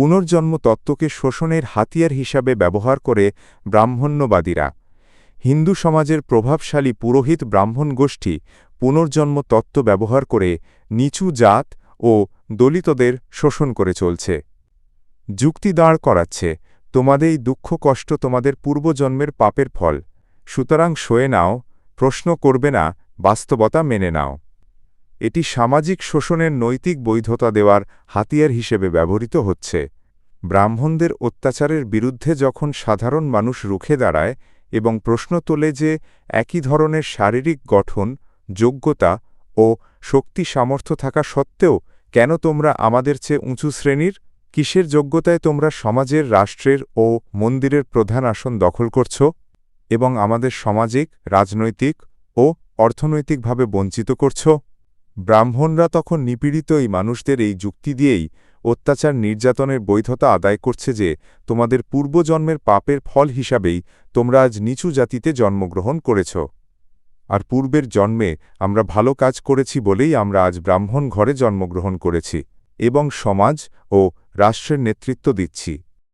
পুনর্জন্ম তত্ত্বকে শোষণের হাতিয়ার হিসাবে ব্যবহার করে ব্রাহ্মণ্যবাদীরা। হিন্দু সমাজের প্রভাবশালী পুরোহিত ব্রাহ্মণ গোষ্ঠী পুনর্জন্ম তত্ত্ব ব্যবহার করে নিচু জাত ও দলিতদের শোষণ করে চলছে। যুক্তি দাঁড় করাচ্ছে তোমাদের এই দুঃখ কষ্ট তোমাদের পূর্বজন্মের পাপের ফল। সুতরাং শোয়ে নাও, প্রশ্ন করবে না, বাস্তবতা মেনে নাও। এটি সামাজিক শোষণের নৈতিক বৈধতা দেওয়ার হাতিয়ার হিসেবে ব্যবহৃত হচ্ছে। ব্রাহ্মণদের অত্যাচারের বিরুদ্ধে যখন সাধারণ মানুষ রুখে দাঁড়ায় এবং প্রশ্ন তোলে যে একই ধরনের শারীরিক গঠন, যোগ্যতা ও শক্তি সামর্থ্য থাকা সত্ত্বেও কেন তোমরা আমাদের চেয়ে উঁচু শ্রেণির? কিসের যোগ্যতায় তোমরা সমাজের, রাষ্ট্রের ও মন্দিরের প্রধান আসন দখল করছ এবং আমাদের সামাজিক, রাজনৈতিক ও অর্থনৈতিকভাবে বঞ্চিত করছ? ব্রাহ্মণরা তখন নিপীড়িত এই মানুষদের এই যুক্তি দিয়েই অত্যাচার নির্যাতনের বৈধতা আদায় করছে যে, তোমাদের পূর্বজন্মের পাপের ফল হিসাবেই তোমরা আজ নিচু জাতিতে জন্মগ্রহণ করেছ। আর পূর্বের জন্মে আমরা ভালো কাজ করেছি বলেই আমরা আজ ব্রাহ্মণ ঘরে জন্মগ্রহণ করেছি এবং সমাজ ও রাষ্ট্রের নেতৃত্ব দিচ্ছি।